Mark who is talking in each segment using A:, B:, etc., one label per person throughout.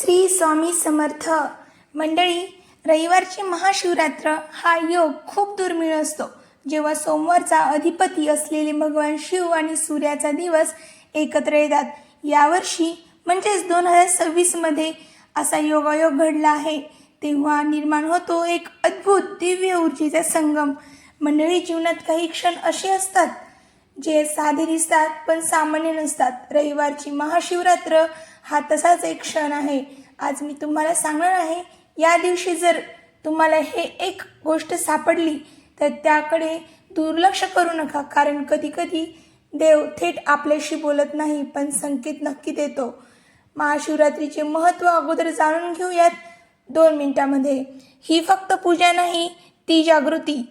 A: श्री स्वामी समर्थ. मंडळी रविवारची महाशिवरात्र हा योग खूप दुर्मिळ असतो. जेव्हा सोमवारचा अधिपती असलेले भगवान शिव आणि सूर्याचा दिवस एकत्र येतात. यावर्षी म्हणजेच दोन हजार सव्वीसमध्ये असा योगायोग घडला आहे. तेव्हा निर्माण होतो एक अद्भुत दिव्य ऊर्जेचा संगम. मंडळी जीवनात काही क्षण असे असतात जे साधे दिसतात पण सामान्य नसतात. रविवारची महाशिवरात्र हा तसाच एक क्षण आहे. आज मी तुम्हाला सांगणार आहे या दिवशी जर तुम्हाला हे एक गोष्ट सापडली तर त्याकडे दुर्लक्ष करू नका. कारण कधीकधी देव थेट आपल्याशी बोलत नाही पण संकेत नक्की देतो. महाशिवरात्रीचे महत्त्व अगोदर जाणून घेऊयात दोन मिनिटामध्ये. ही फक्त पूजा नाही ती जागृती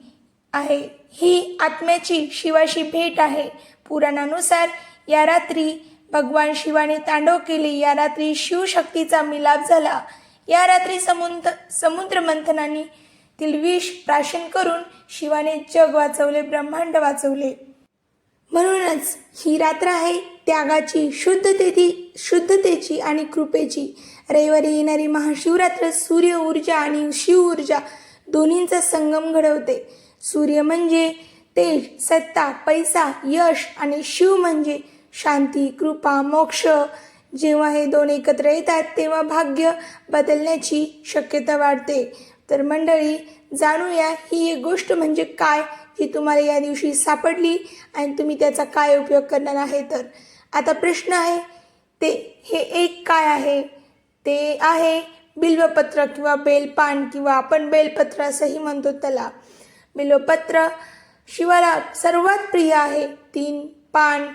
A: आहे. ही आत्म्याची शिवाशी भेट आहे. पुराणानुसार या रात्री भगवान शिवाने तांडव केले. या रात्री शिवशक्तीचा मिलाप झाला. या रात्री समुद्र समुद्र मंथनाने तील विष प्राशन करून शिवाने जग वाचवले ब्रह्मांड वाचवले. म्हणूनच ही रात्र आहे त्यागाची शुद्धतेची शुद्धतेची आणि कृपेची. रविवारी येणारी महाशिवरात्र सूर्य ऊर्जा आणि शिव ऊर्जा दोन्हींचा संगम घडवते. सूर्य म्हणजे तेज सत्ता पैसा यश आणि शिव म्हणजे शांती कृपा मोक्ष. जेव्हा हे दोन एकत्र येतात तेव्हा भाग्य बदलण्याची शक्यता वाढते. तर मंडळी जाणूया ही एक गोष्ट म्हणजे काय जी तुम्हाला या दिवशी सापडली आणि तुम्ही त्याचा काय उपयोग करणार आहे तर? आता प्रश्न आहे ते हे एक काय आहे? ते आहे बिल्वपत्र किंवा बेलपान किंवा आपण बेलपत्र असंही म्हणतो त्याला. बिल्वपत्र शिवाला सर्वात प्रिय आहे तीन पान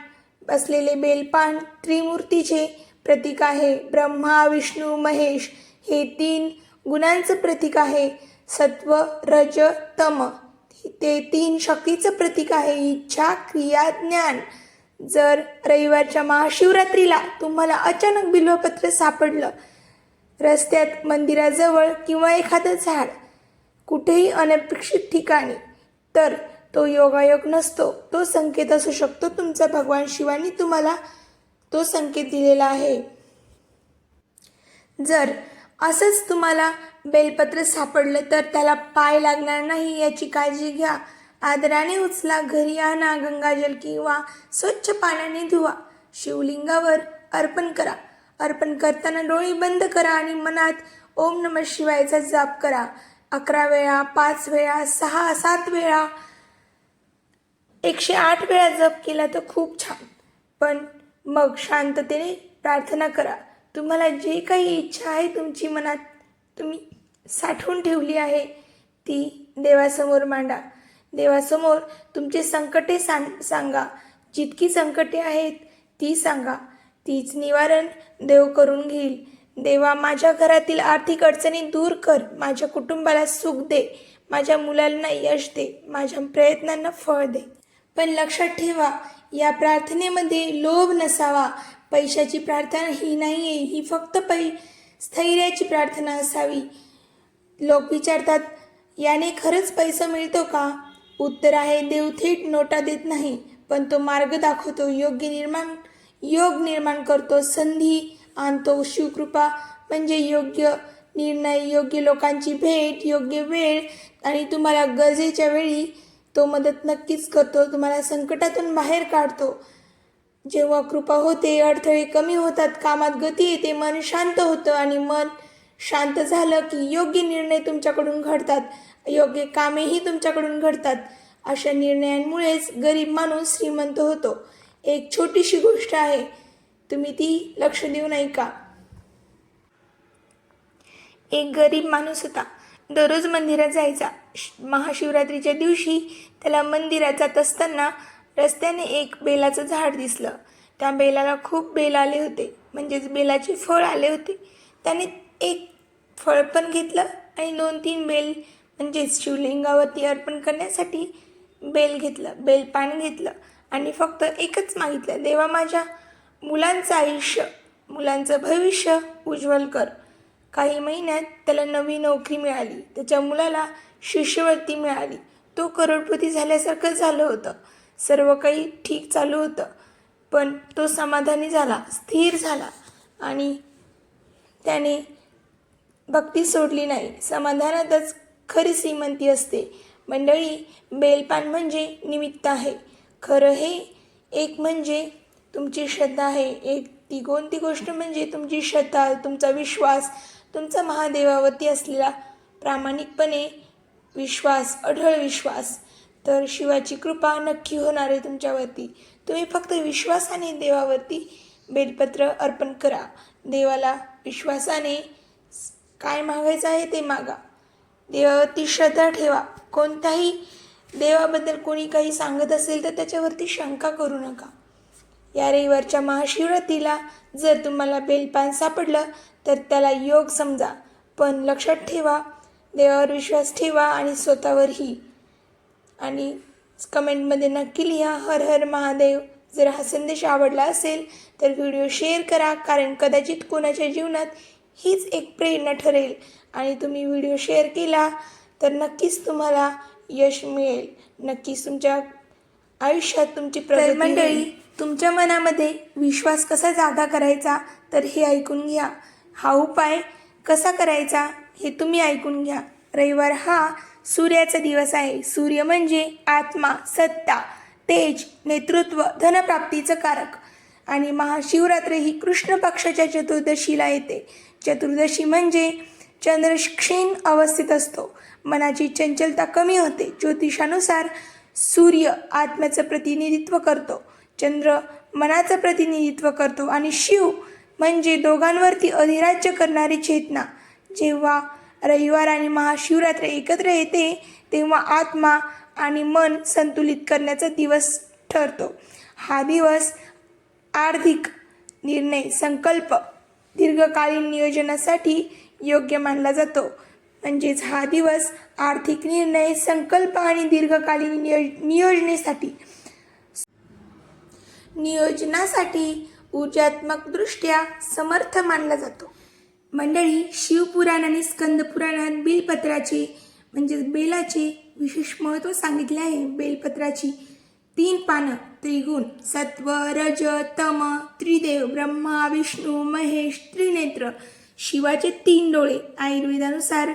A: असलेले बेलपान त्रिमूर्तीचे प्रतीक आहे. ब्रह्मा विष्णू महेश हे तीन गुणांचं प्रतीक आहे. सत्व रज तम ते तीन शक्तीचं प्रतीक आहे. इच्छा क्रिया ज्ञान. जर रविवारच्या महाशिवरात्रीला तुम्हाला अचानक बिल्वपत्र सापडलं रस्त्यात मंदिराजवळ किंवा एखादं झाड कुठेही अनपेक्षित ठिकाणी तर तो योगायोग नसतो. तो संकेत असू शकतो. तुमचा भगवान शिवानी तुम्हाला तो संकेत दिलेला आहे. जर असंच तुम्हाला बेलपत्र सापडलं तर त्याला पाय लागणार नाही याची काळजी घ्या. आदराने उचला. घरी आणा. गंगाजल किंवा स्वच्छ पाण्याने धुवा. शिवलिंगावर अर्पण करा. अर्पण करताना डोळे बंद करा आणि मनात ओम नम शिवायचा जाप करा. अकरा वेळा पाच वेळा सहा सात वेळा एकशे आठ वेळा जप केला तर खूप छान. पण मग शांततेने प्रार्थना करा. तुम्हाला जे काही इच्छा आहे तुमची मनात तुम्ही साठवून ठेवली आहे ती देवासमोर मांडा. देवासमोर तुमचे संकटे सांग सांगा. जितकी संकटे आहेत ती सांगा. तीच निवारण देव करून घेईल. देवा माझ्या घरातील आर्थिक अडचणी दूर कर. माझ्या कुटुंबाला सुख दे. माझ्या मुलांना यश दे. माझ्या प्रयत्नांना फळ दे. पण लक्षात ठेवा या प्रार्थनेमध्ये लोभ नसावा. पैशाची प्रार्थना ही नाही आहे ही फक्त पै स्थैर्याची प्रार्थना असावी. लोक विचारतात याने खरंच पैसा मिळतो का? उत्तर आहे देव थेट नोटा देत नाही पण तो मार्ग दाखवतो योग्य निर्माण योग निर्माण करतो संधी आणतो शिवकृपा म्हणजे योग्य निर्णय योग्य लोकांची भेट योग्य वेळ आणि तुम्हाला गरजेच्या वेळी तो मदत नक्कीच करतो तुम्हाला संकटातून बाहेर काढतो. जेव्हा कृपा होते अडथळे कमी होतात कामात गती येते मन शांत होतं आणि मन शांत झालं की योग्य निर्णय तुमच्याकडून घडतात. योग्य कामेही तुमच्याकडून घडतात. अशा निर्णयांमुळेच गरीब माणूस श्रीमंत होतो. एक छोटीशी गोष्ट आहे. तुम्ही ती लक्ष देऊ ऐका एक गरीब माणूस होता. दररोज मंदिरात जायचा. श- महाशिवरात्रीच्या दिवशी त्याला मंदिरात जात असताना रस्त्याने एक बेलाचं झाड दिसलं. त्या बेलाला खूप बेल आले होते. म्हणजेच बेलाचे फळ आले होते. त्याने एक फळ पण घेतलं आणि दोन तीन बेल म्हणजेच शिवलिंगावरती अर्पण करण्यासाठी बेल घेतलं बेलपान घेतलं आणि फक्त एकच मागितलं. देवा माझ्या मुलांचं आयुष्य मुलांचं भविष्य उज्ज्वल कर. काही महिन्यात त्याला नवी नोकरी मिळाली. त्याच्या मुलाला शिष्यवृत्ती मिळाली. तो करोडपती झाल्यासारखं झालं होतं. सर्व काही ठीक चालू होतं. पण तो समाधानी झाला स्थिर झाला आणि त्याने भक्ती सोडली नाही. समाधानातच खरी श्रीमंती असते. मंडळी बेलपान म्हणजे निमित्त आहे. खरं हे एक म्हणजे तुमची श्रद्धा आहे. एक ती कोणती गोष्ट म्हणजे तुमची श्रद्धा तुमचा विश्वास तुमचा महादेवावरती असलेला प्रामाणिकपणे विश्वास अढळ विश्वास तर शिवाची कृपा नक्की होणार आहे तुमच्यावरती. तुम्ही फक्त विश्वासाने देवावरती बेलपत्र अर्पण करा. देवाला विश्वासाने काय मागायचं आहे ते मागा. देवावरती श्रद्धा ठेवा. कोणत्याही देवाबद्दल कोणी काही सांगत असेल तर त्याच्यावरती शंका करू नका. या रविवारच्या महाशिवरात्रीला जर तुम्हाला बेलपान सापडलं तर त्याला योग समजा. पण लक्षात ठेवा देवावर विश्वास ठेवा आणि स्वतःवरही. आणि कमेंटमध्ये नक्की लिहा हर हर महादेव. जर हा संदेश आवडला असेल तर व्हिडिओ शेअर करा कारण कदाचित कोणाच्या जीवनात हीच एक प्रेरणा ठरेल. आणि तुम्ही व्हिडिओ शेअर केला तर नक्कीच तुम्हाला यश मिळेल. नक्कीच तुमच्या आयुष्यात तुमची प्रगती मंडळी. तुमच्या मनामध्ये विश्वास कसा जागा करायचा तर हे ऐकून घ्या. हा उपाय कसा करायचा हे तुम्ही ऐकून घ्या. रविवार हा सूर्याचा दिवस आहे. सूर्य म्हणजे आत्मा सत्ता तेज नेतृत्व धनप्राप्तीचं कारक. आणि महाशिवरात्री ही कृष्ण पक्षाच्या चतुर्दशीला येते. चतुर्दशी म्हणजे चंद्र क्षीण अवस्थेत असतो. मनाची चंचलता कमी होते. ज्योतिषानुसार सूर्य आत्म्याचं प्रतिनिधित्व करतो. चंद्र मनाचं प्रतिनिधित्व करतो. आणि शिव म्हणजे दोघांवरती अधिराज्य करणारी चेतना. जेव्हा रविवार आणि महाशिवरात्र एकत्र येते तेव्हा आत्मा आणि मन संतुलित करण्याचा दिवस ठरतो. हा दिवस आर्थिक निर्णय संकल्प दीर्घकालीन नियोजनासाठी योग्य मानला जातो. म्हणजेच हा दिवस आर्थिक निर्णय संकल्प आणि दीर्घकालीन नियोज नियोजनेसाठी. नियोजनासाठी ऊर्जात्मकदृष्ट्या समर्थ मानला जातो. मंडळी शिवपुराण आणि स्कंदपुराणात बेलपत्राचे म्हणजेच बेलाचे विशेष महत्त्व सांगितले आहे. बेलपत्राची तीन पानं त्रिगुण सत्व रज तम त्रिदेव ब्रह्मा विष्णू महेश त्रिनेत्र शिवाचे तीन डोळे आयुर्वेदानुसार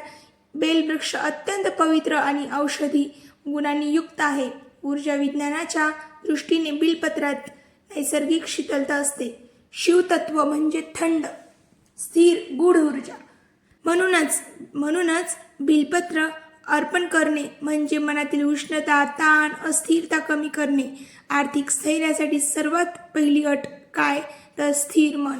A: बेलवृक्ष अत्यंत पवित्र आणि औषधी गुणांनी युक्त आहे. ऊर्जा विज्ञानाच्या दृष्टीने बिलपत्रात नैसर्गिक शीतलता असते. शिवतत्व म्हणजे थंड स्थिर गूढ ऊर्जा. म्हणूनच म्हणूनच बिलपत्र अर्पण करणे म्हणजे मनातील उष्णता ताण अस्थिरता कमी करणे. आर्थिक स्थैर्यासाठी सर्वात पहिली अट काय? तर स्थिर मन.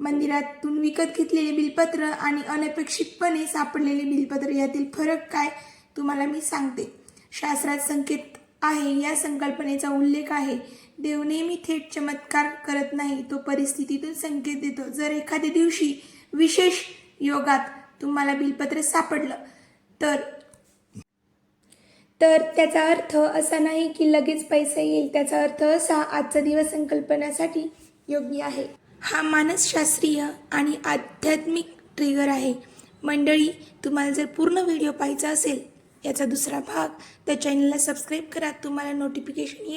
A: मंदिरातून विकत घेतलेले बिलपत्र आणि अनपेक्षितपणे सापडलेले बिलपत्र यातील फरक काय? तुम्हाला मी सांगते. शास्त्रात संकेत आहे. या संकल्पनेचा उल्लेख आहे. देव नेहमी थेट चमत्कार करत नाही तो परिस्थितीतून संकेत देतो. जर एखाद्या दिवशी विशेष योगात तुम्हाला बिलपत्र सापडलं तर? तर त्याचा अर्थ असा नाही की लगेच पैसा येईल. त्याचा अर्थ असा आजचा दिवस संकल्पनासाठी योग्य आहे. हा मानसशास्त्रीय आणि आध्यात्मिक ट्रिगर आहे. मंडळी तुम्हाला जर पूर्ण व्हिडिओ पाहायचा असेल याचा दुसरा भाग तर चॅनलला सबस्क्राईब करा. तुम्हाला नोटिफिकेशन येईल.